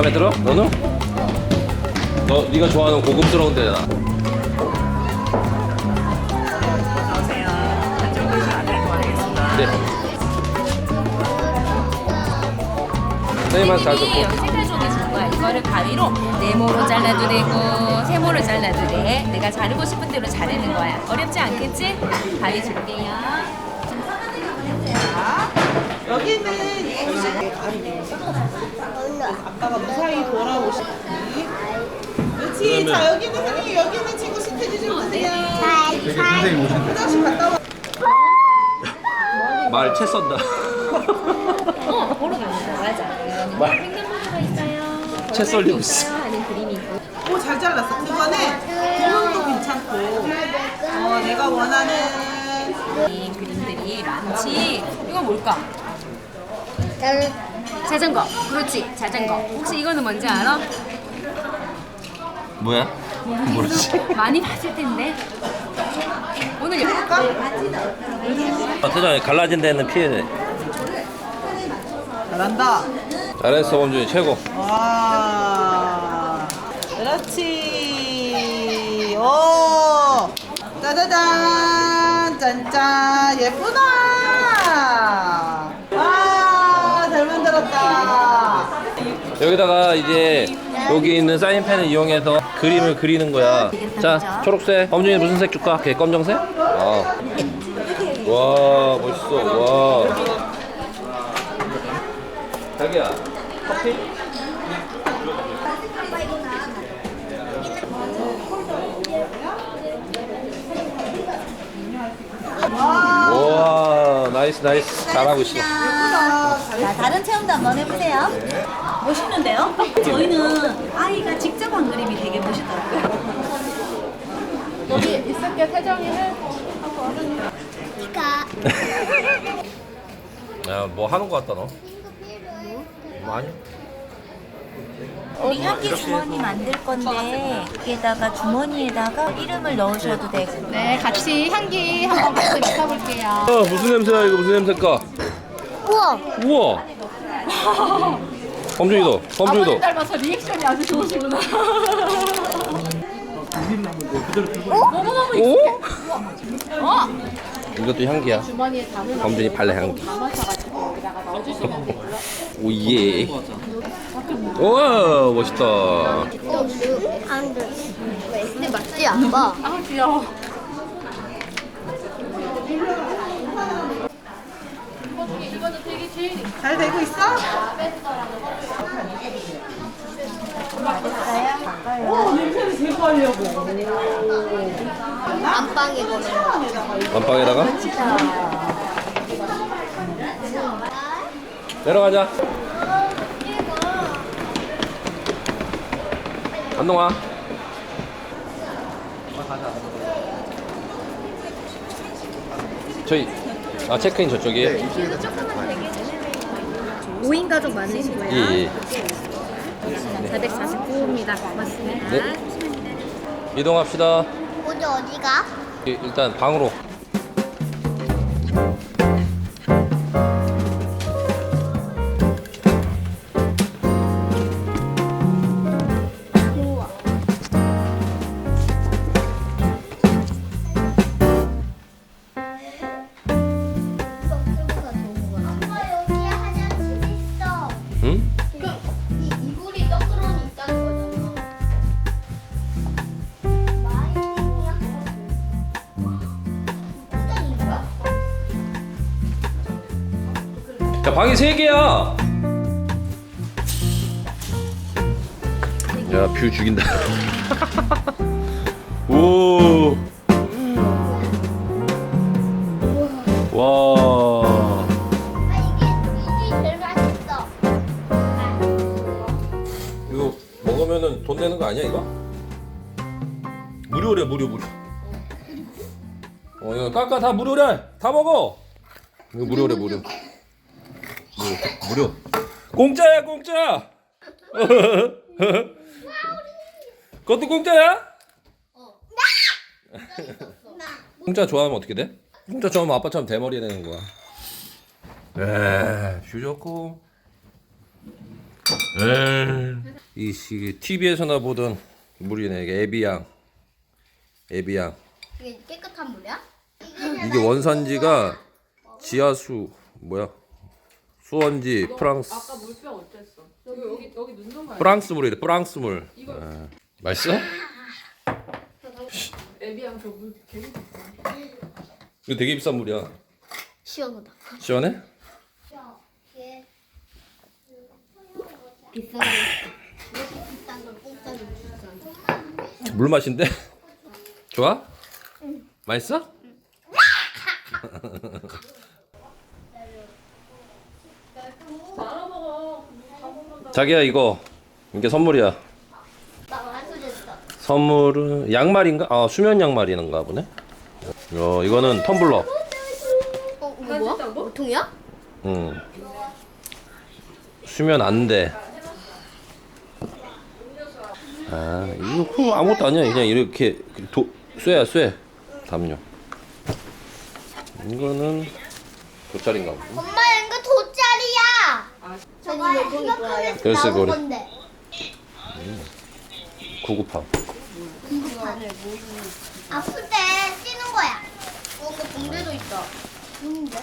마음에 들어? 너는? 너 네가 좋아하는 고급스러운 데잖아. 네. 선생님한테 잘 듣고. 이거를 가위로 네모로 잘라도 되고 세모로 잘라도 돼. 내가 자르고 싶은 대로 자르는 거야. 어렵지 않겠지? 가위 줄게요. 여기는 아빠가 무사히 돌아오시니. 그렇지. 자 여기는 선생님 여기는 친구 스테지 좀 주세요. 화장실 갔다 와. 말채 썬다. 어, 보러 갑니다. 맞아. 말- 횡단보도가 있어요. 채 썰리고 있어. 하는 그림이 있고. 오 잘 잘랐어. 그거는 구멍도 괜찮고. 어 내가 원하는 이 그림들이 많지. 이건 뭘까? 자전거. 그렇지. 자전거. 혹시 이거는 뭔지 알아? 뭐야? 모르지. 많이 봤을 텐데. 오늘 여- 아, 태자 갈라진 데는 피해야 돼. 잘한다. 잘했어, 범준이 최고. 와. 그렇지. 오. 짜자잔. 짠짠. 예쁘다. 와. 잘 만들었다. 여기다가 이제 여기 있는 사인펜을 이용해서 그림을 그리는 거야. 자, 초록색. 범준이 무슨 색 줄까? 걔 검정색? 아. 와, 멋있어. 와. 자기야, 커피? 와, 나이스, 나이스. 잘하고 있어. 자, 다른 체험도 한번 해보세요. 멋있는데요? 저희는 아이가 직접 한 그림이 되게 멋있더라고요. 여기 있을게 태정이는 야, 뭐 하는 거 같다, 너? 뭐 하냐? 우리 향기 주머니 만들 건데 여기에다가 주머니에다가 이름을 넣으셔도 되고 네 같이 향기 한번 같이 맡아볼게요. 아, 무슨 냄새야, 이거 무슨 냄새일까? 우와! 우와! 범준이도, 범준이도. 닮아서 리액션이 아주 좋으시구나. 오? 어? 이것도 향기야. 주머니에 담을 범준이 발레 향기. 담아셔가지고 여기다가 넣어주시면 되고요. 오 예. 우와, 멋있다. 근데 맞지 않아? 아 귀여워. 잘 되고 있어? 오, 냄새를 제거하려고. 안방에 안방에다가? 내려가자. 안동아. 저희 아 체크인 저쪽이에요? 5인 가족 많으시고요. 예, 예. 449호입니다. 고맙습니다. 네. 이동합시다. 오늘 어디가? 이- 일단 방으로. 방이 세 개야. 야 뷰 죽인다. 오. 와. 아 이게 이게 제일 맛있어. 아, 이거 먹으면은 돈 내는 거 아니야 이거? 무료래 무료 무료. 어 이거 깎아 다 무료래. 다 먹어. 이거 무료래 무료. 무료. 공짜야 공짜. 그것도 공짜야? 공짜 좋아하면 어떻게 돼? 공짜 좋아하면 아빠처럼 대머리 되는 거야. 에, 뷰 좋고. 에, 이 시, TV에서나 보던 물이네. 이게 에비양. 에비양. 이게 깨끗한 물이야? 이게 원산지가 지하수 뭐야? 수원지 프랑스. 아까 물병 어땠어? 여기 여기 여기 눈좀 봐. 프랑스 물이래. 프랑스 물. 이거 맛있어? 에비앙 저물 되게. 이거 되게 비싼 물이야. 시원하다. 시원해? 비싼 거. 이렇게 비싼 걸 공짜로 주잖아. 물 맛인데? 좋아? 맛있어? 자기야 이거 이게 선물이야. 나 완수됐어. 선물은 양말인가? 아 수면 양말이는가 보네. 어 이거는 텀블러. 어, 이거 뭐야? 보통이야? 응. 수면 안 돼. 아 이거 그거 아무것도 아니야. 그냥 이렇게 도 쇠야 쇠. 담요. 이거는 돗자리인가 보네. 엄마 이거. 저거 글쎄, 나온 그래. 건데. 구급함. 아플 때 쓰는 거야. 어, 그 붕대도 있다. 붕대?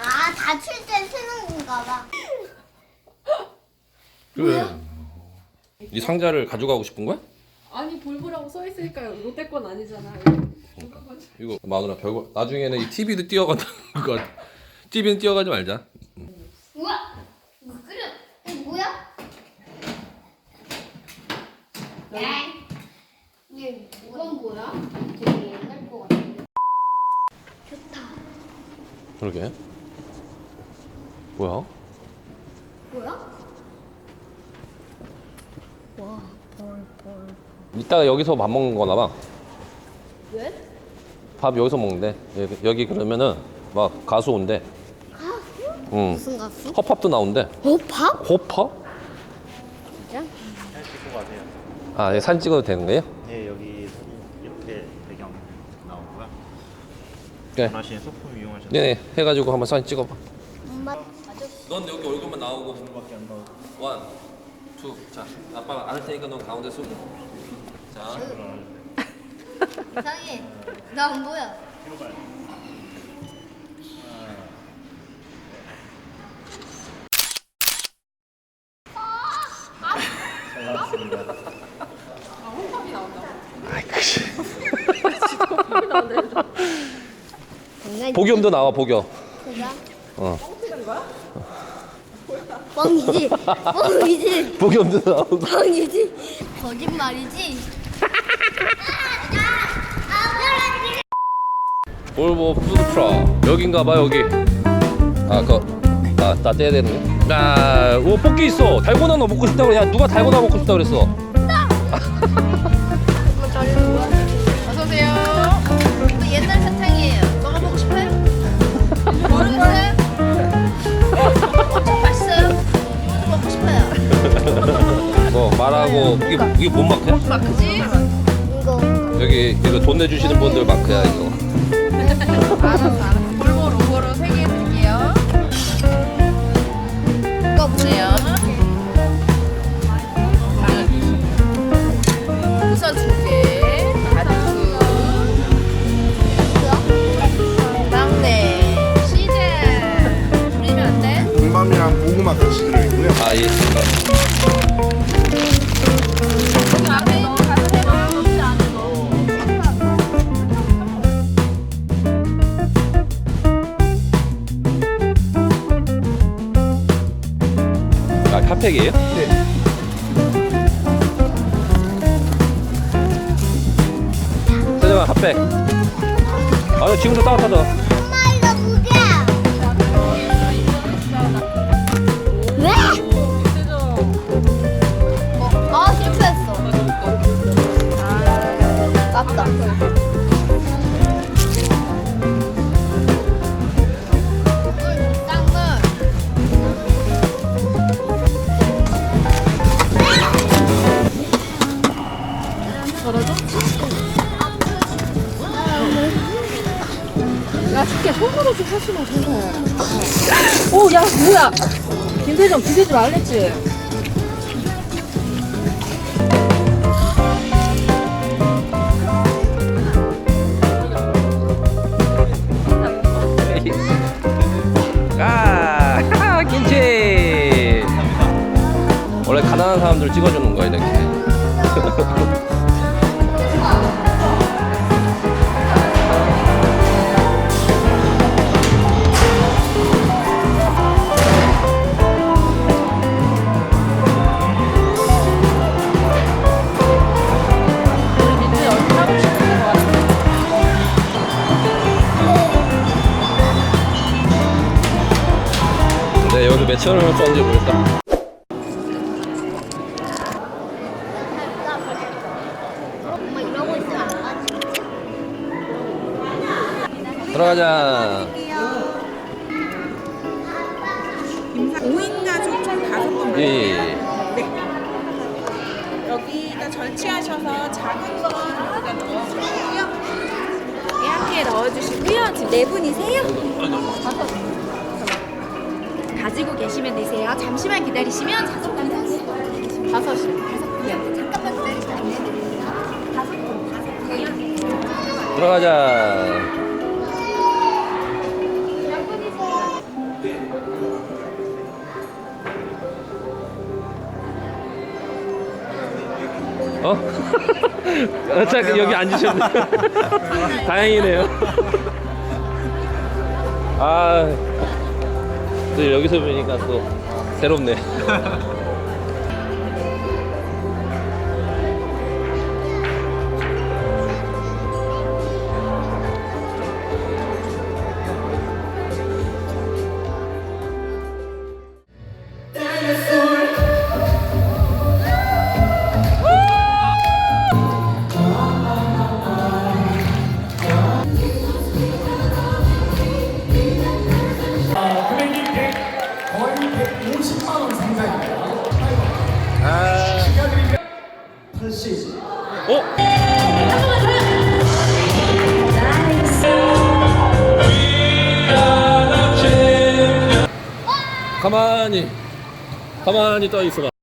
아, 다칠 때 쓰는 건가 봐. 그래. 이 상자를 가져가고 싶은 거야? 아니 볼보라고 써 있으니까 롯데 건 아니잖아. 이거 마누라 별거 나중에는 이 TV도 뛰어간다 거 TV는 뛰어가지 말자. 우와! 이거 끓여. 이거 뭐야? 네. 이게 이건 뭐야? 되게 옛날 거 같은데. 좋다. 그러게. 뭐야? 뭐야? 이따가 여기서 밥 먹는 거나 봐. 왜? 밥 여기서 먹는데 여기, 여기 그러면은 막 가수 온대. 가수? 응. 무슨 가수? 힙합도 나온대. 어, 밥? 힙합? 진짜? 아, 여기 사진 찍어도 되는 거예요? 네 여기 사진 옆에 배경 나오고요. 그래. 원하시는 소품 이용하셔도 네네 해가지고 한번 사진 찍어봐. 엄마. 넌 여기 얼굴만 나오고 밖에 안 나오고. 원, 투. 자, 아빠가 안할 테니까 넌 가운데 쓰고. 자. 이상해. 나 안 보여. 복염도 나와 복염. 어. 뻥이지. 뻥이지. 복염도 나오고. 뻥이지. 거짓말이지. 볼보 푸드트럭 여긴가봐 여기 아그아나 떼야 되는 아오 뽑기 있어 달고나 너 먹고 싶다고 야 누가 달고나 먹고 싶다 그랬어 말하고 이게 이게 뭔 마크야? 마크지? 이거. 여기 이거 돈 내주시는 분들 마크야 이거 알았어, 알았어. 아 핫팩이에요? 네. 세정아 핫팩 아 지금도 따뜻하다 엄마 이거 무게야. 왜? 어, 아 실패했어. 맞다. 좀 하지 마 제발 오 야 뭐야 김세정 기대지 말랬지 아, 김치. 원래 가난한 사람들 찍어주는 거야 이렇게. 몇천 원을 썼는지 모르겠다. 들어가자. 5인 가족 총 다섯 분 예. 여기다 절취하셔서 작은 거 여기다 넣어주시고요. 예약기에 넣어주시고요. 지금 네 분이세요? 가지고 계시면 되세요. 잠시만 기다리시면 자석감. 다섯이. 다섯 분이요. 잠깐만 기다리시면 안 돼요. 다섯 분, 다섯 분. 들어가자. 어? 어, 자, 여기 앉으셨네. 다행이네요. 아, 또 여기서 보니까 또 새롭네. 가만히 가만히 떠 있어봐.